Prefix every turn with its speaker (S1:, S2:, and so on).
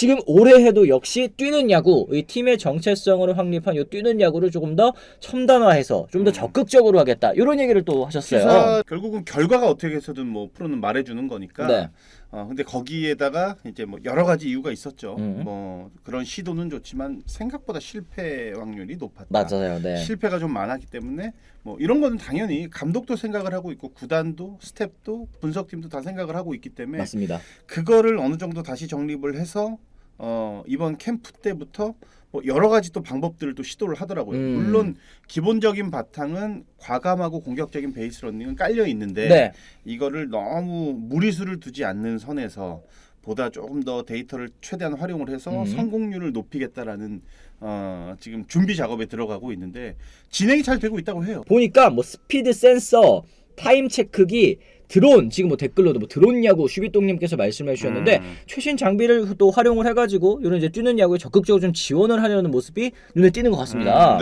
S1: 지금 올해 해도 역시 뛰는 야구, 이 팀의 정체성으로 확립한 이 뛰는 야구를 조금 더 첨단화해서 좀 더 적극적으로 하겠다. 이런 얘기를 또 하셨어요.
S2: 시사 결국은 결과가 어떻게 해서든 뭐 프로는 말해주는 거니까.
S1: 네.
S2: 어 근데 거기에다가 이제 뭐 여러 가지 이유가 있었죠.
S1: 음.
S2: 뭐 그런 시도는 좋지만 생각보다 실패 확률이 높았다.
S1: 맞아요. 네.
S2: 실패가 좀 많았기 때문에 뭐 이런 거는 당연히 감독도 생각을 하고 있고 구단도 스텝도 분석팀도 다 생각을 하고 있기 때문에
S1: 맞습니다.
S2: 그거를 어느 정도 다시 정립을 해서 어 이번 캠프 때부터 뭐 여러 가지 또 방법들을 또 시도를 하더라고요.
S1: 음.
S2: 물론 기본적인 바탕은 과감하고 공격적인 베이스 러닝은 깔려 있는데
S1: 네.
S2: 이거를 너무 무리수를 두지 않는 선에서 보다 조금 더 데이터를 최대한 활용을 해서
S1: 음.
S2: 성공률을 높이겠다라는 어, 지금 준비 작업에 들어가고 있는데 진행이 잘 되고 있다고 해요.
S1: 보니까 뭐 스피드 센서, 타임 체크기, 드론 지금 뭐 댓글로도 뭐 드론 야구 슈비똥님께서 말씀해 주셨는데
S2: 음.
S1: 최신 장비를 또 활용을 해가지고 이런 이제 뛰는 야구에 적극적으로 좀 지원을 하려는 모습이 눈에 띄는 것 같습니다.
S2: 음, 네.